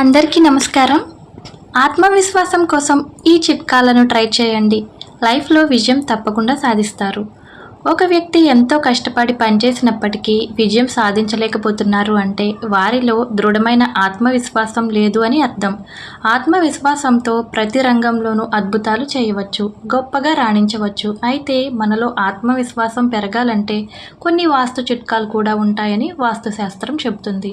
అందరికీ నమస్కారం. ఆత్మవిశ్వాసం కోసం ఈ చిట్కాలను ట్రై చేయండి. లైఫ్లో విజయం తప్పకుండా సాధిస్తారు. ఒక వ్యక్తి ఎంతో కష్టపడి పనిచేసినప్పటికీ విజయం సాధించలేకపోతున్నారు అంటే వారిలో దృఢమైన ఆత్మవిశ్వాసం లేదు అని అర్థం. ఆత్మవిశ్వాసంతో ప్రతి రంగంలోనూ అద్భుతాలు చేయవచ్చు గొప్పగా రాణించవచ్చు. అయితే మనలో ఆత్మవిశ్వాసం పెరగాలంటే కొన్ని వాస్తు చిట్కాలు కూడా ఉంటాయని వాస్తుశాస్త్రం చెబుతుంది.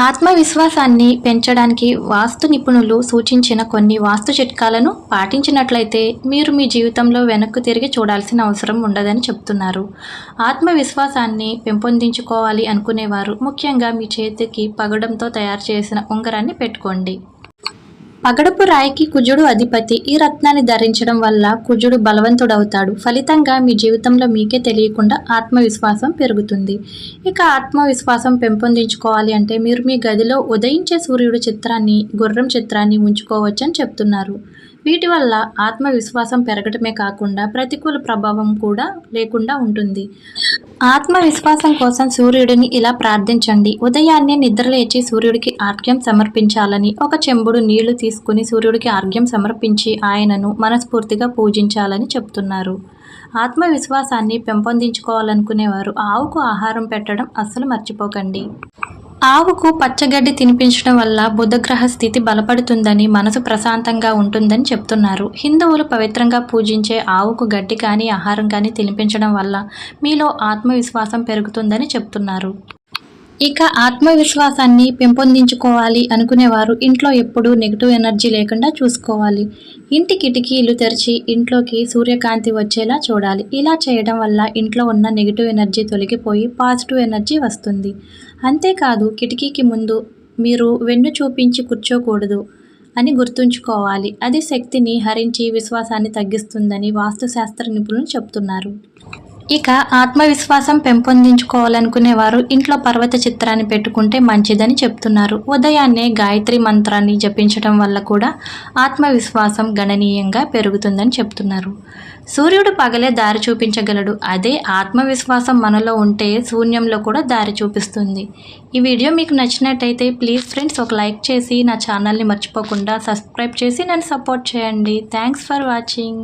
ఆత్మవిశ్వాసాన్ని పెంచడానికి వాస్తు నిపుణులు సూచించిన కొన్ని వాస్తు చిట్కాలను పాటించినట్లయితే మీరు మీ జీవితంలో వెనక్కు తిరిగి చూడాల్సిన అవసరం ఉండదని చెప్తున్నారు. ఆత్మవిశ్వాసాన్ని పెంపొందించుకోవాలి అనుకునేవారు ముఖ్యంగా మీ చేతికి పగడంతో తయారు చేసిన ఉంగరాన్ని పెట్టుకోండి. పగడపు రాయికి కుజుడు అధిపతి. ఈ రత్నాన్ని ధరించడం వల్ల కుజుడు బలవంతుడవుతాడు. ఫలితంగా మీ జీవితంలో మీకే తెలియకుండా ఆత్మవిశ్వాసం పెరుగుతుంది. ఇక ఆత్మవిశ్వాసం పెంపొందించుకోవాలి అంటే మీరు మీ గదిలో ఉదయించే సూర్యుడు చిత్రాన్ని గుర్రం చిత్రాన్ని ఉంచుకోవచ్చని చెప్తున్నారు. వీటి వల్ల ఆత్మవిశ్వాసం పెరగడమే కాకుండా ప్రతికూల ప్రభావం కూడా లేకుండా ఉంటుంది. ఆత్మవిశ్వాసం కోసం సూర్యుడిని ఇలా ప్రార్థించండి. ఉదయాన్నే నిద్రలేచి సూర్యుడికి ఆర్ఘ్యం సమర్పించాలని ఒక చెంబుడు నీళ్ళు తీసుకుని సూర్యుడికి ఆర్ఘ్యం సమర్పించి ఆయనను మనస్ఫూర్తిగా పూజించాలని చెప్తున్నారు. ఆత్మవిశ్వాసాన్ని పెంపొందించుకోవాలనుకునేవారు ఆవుకు ఆహారం పెట్టడం అస్సలు మర్చిపోకండి. ఆవుకు పచ్చగడ్డి తినిపించడం వల్ల బుధగ్రహ స్థితి బలపడుతుందని మనసు ప్రశాంతంగా ఉంటుందని చెప్తున్నారు. హిందువులు పవిత్రంగా పూజించే ఆవుకు గడ్డి కానీ ఆహారం కానీ తినిపించడం వల్ల మీలో ఆత్మవిశ్వాసం పెరుగుతుందని చెప్తున్నారు. ఇక ఆత్మవిశ్వాసాన్ని పెంపొందించుకోవాలి అనుకునేవారు ఇంట్లో ఎప్పుడూ నెగిటివ్ ఎనర్జీ లేకుండా చూసుకోవాలి. ఇంటి కిటికీలు తెరిచి ఇంట్లోకి సూర్యకాంతి వచ్చేలా చూడాలి. ఇలా చేయడం వల్ల ఇంట్లో ఉన్న నెగిటివ్ ఎనర్జీ తొలగిపోయి పాజిటివ్ ఎనర్జీ వస్తుంది. అంతేకాదు కిటికీకి ముందు మీరు వెన్ను చూపించి కూర్చోకూడదు అని గుర్తుంచుకోవాలి. అది శక్తిని హరించి విశ్వాసాన్ని తగ్గిస్తుందని వాస్తుశాస్త్ర నిపుణులు చెప్తున్నారు. ఇక ఆత్మవిశ్వాసం పెంపొందించుకోవాలనుకునే వారు ఇంట్లో పర్వత చిత్రాన్ని పెట్టుకుంటే మంచిదని చెప్తున్నారు. ఉదయాన్నే గాయత్రి మంత్రాన్ని జపించడం వల్ల కూడా ఆత్మవిశ్వాసం గణనీయంగా పెరుగుతుందని చెప్తున్నారు. సూర్యుడు పగలే దారి చూపించగలడు. అదే ఆత్మవిశ్వాసం మనలో ఉంటే శూన్యంలో కూడా దారి చూపిస్తుంది. ఈ వీడియో మీకు నచ్చినట్టయితే ప్లీజ్ ఫ్రెండ్స్ ఒక లైక్ చేసి నా ఛానల్ని మర్చిపోకుండా సబ్స్క్రైబ్ చేసి నన్ను సపోర్ట్ చేయండి. Thanks for watching.